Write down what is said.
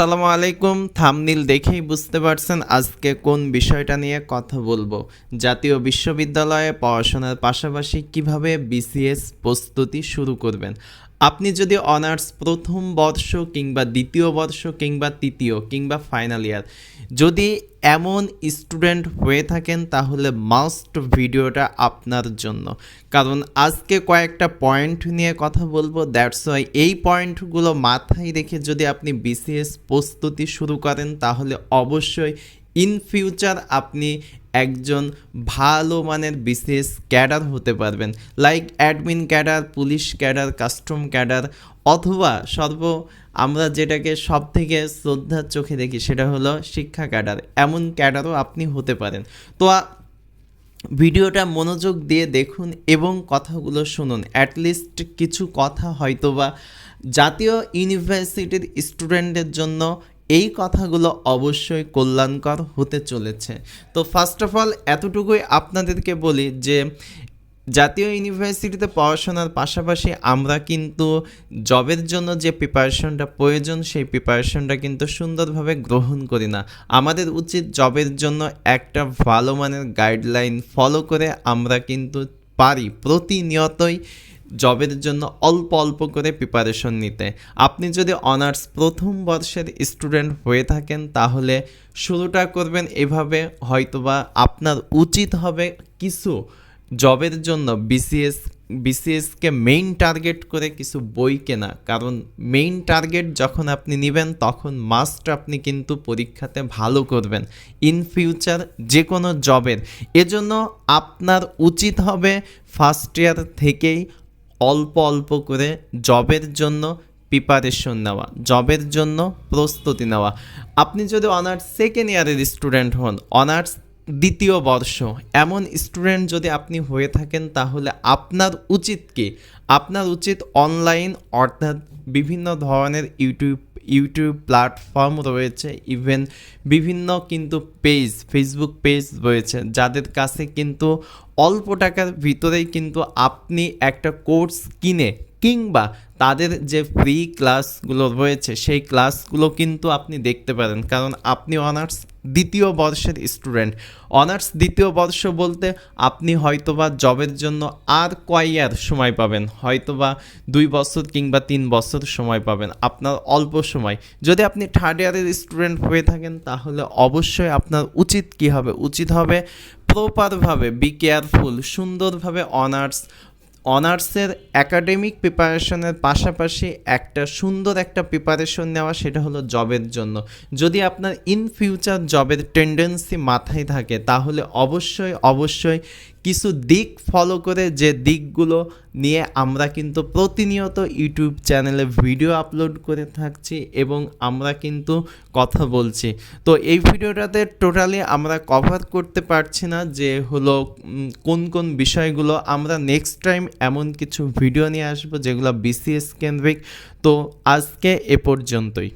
আসসালামু আলাইকুম। থামনিল দেখেই বুঝতে পারছেন আজকে কোন বিষয়টা নিয়ে কথা বলব। জাতীয় বিশ্ববিদ্যালয়ে পড়াশোনার পাশাপাশি কীভাবে বিসিএস প্রস্তুতি শুরু করবেন। আপনি যদি অনার্স প্রথম বর্ষ কিংবা দ্বিতীয় বর্ষ কিংবা তৃতীয় কিংবা ফাইনাল ইয়ার যদি এমন স্টুডেন্ট হয়ে থাকেন, তাহলে মাস্ট ভিডিওটা আপনার জন্য। কারণ আজকে কয়েকটা পয়েন্ট নিয়ে কথা বলব দ্যাটস ওয়াই এই পয়েন্টগুলো মাথায় রেখে যদি আপনি বিসিএস প্রস্তুতি শুরু করেন, তাহলে অবশ্যই ইন ফিউচার আপনি একজন ভালো মানের বিসিএস ক্যাডার হতে পারবেন। Like admin cadre, police cadre, custom cadre, অথবা সর্ব আমরা যেটাকে সব থেকে শ্রদ্ধার চোখে দেখি সেটা হলো শিক্ষা ক্যাডার। এমন ক্যাডারও আপনি হতে পারেন। তো ভিডিওটা মনোযোগ দিয়ে দেখুন এবং কথাগুলো শুনুন। অ্যাটলিস্ট কিছু কথা হয়তোবা জাতীয় ইউনিভার্সিটির স্টুডেন্টদের জন্য এই কথাগুলো অবশ্যই কল্যাণকর হতে চলেছে। তো ফার্স্ট অফ অল এতটুকুই আপনাদেরকে বলি যে, জাতীয় ইউনিভার্সিটিতে পড়াশোনার পাশাপাশি আমরা কিন্তু জবের জন্য যে প্রিপারেশনটা প্রয়োজন, সেই প্রিপারেশনটা কিন্তু সুন্দরভাবে গ্রহণ করি না। আমাদের উচিত জবের জন্য একটা ভালো মানের গাইডলাইন ফলো করে আমরা কিন্তু পারি প্রতিনিয়তই জবের জন্য অল্প অল্প করে প্রিপারেশন নিতে। আপনি যদি অনার্স প্রথম বর্ষের স্টুডেন্ট হয়ে থাকেন, তাহলে শুরুটা করবেন এভাবে, হয়তোবা আপনার উচিত হবে কিছু জবের জন্য বিসিএস বিসিএসকে মেইন টার্গেট করে কিছু বই কেনা। কারণ মেইন টার্গেট যখন আপনি নেবেন, তখন মাস্ট আপনি কিন্তু পরীক্ষাতে ভালো করবেন। ইন ফিউচার যে কোনো জবের। এজন্য আপনার উচিত হবে ফার্স্ট ইয়ার থেকেই অল্প অল্প করে জবের জন্য প্রিপারেশন নেওয়া, জবের জন্য প্রস্তুতি নেওয়া। আপনি যদি অনার্স সেকেন্ড ইয়ারের স্টুডেন্ট হন অনার্স দ্বিতীয় বর্ষ, এমন স্টুডেন্ট যদি আপনি হয়ে থাকেন, তাহলে আপনার উচিত কি? আপনার উচিত অনলাইন অর্থাৎ বিভিন্ন ধরনের ইউটিউব ইউটিউব প্ল্যাটফর্ম রয়েছে ইভেন বিভিন্ন কিন্তু পেজ ফেসবুক পেজ রয়েছে, যাদের কাছে কিন্তু অল্প টাকার ভিতরেই কিন্তু আপনি একটা কোর্স কিনে কিংবা তাদের যে ফ্রি ক্লাসগুলো রয়েছে, সেই ক্লাসগুলো কিন্তু আপনি দেখতে পারেন। কারণ আপনি অনার্স দ্বিতীয় বর্ষের স্টুডেন্ট অনার্স দ্বিতীয় বর্ষ বলতে আপনি হয়তোবা জবের জন্য আর কয় ইয়ার সময় পাবেন? হয়তোবা দুই বছর কিংবা তিন বছর সময় পাবেন। আপনার অল্প সময়। যদি আপনি থার্ড ইয়ারের স্টুডেন্ট হয়ে থাকেন, তাহলে অবশ্যই আপনার উচিত কী হবে? উচিত হবে প্রপারভাবে বি কেয়ারফুল সুন্দরভাবে অনার্স অনার্সের একাডেমিক প্রিপারেশনের পাশাপাশি একটা সুন্দর একটা প্রিপারেশন নেওয়া, সেটা হলো জবের জন্য। যদি আপনার ইন ফিউচার জবের টেন্ডেন্সি মাথায় থাকে, তাহলে অবশ্যই অবশ্যই কিছু দিক ফলো করে যে দিকগুলো নিয়ে আমরা কিন্তু প্রতিনিয়ত ইউটিউব চ্যানেলে ভিডিও আপলোড করে থাকছি এবং আমরা কিন্তু কথা বলছি। তো এই ভিডিওটাতে টোটালি আমরা কভার করতে পারছি না যে হলো কোন কোন বিষয়গুলো আমরা নেক্সট টাইম এমন কিছু ভিডিও নিয়ে আসব যেগুলো বিসিএস কেন্দ্রিক। তো আজকে এ পর্যন্তই।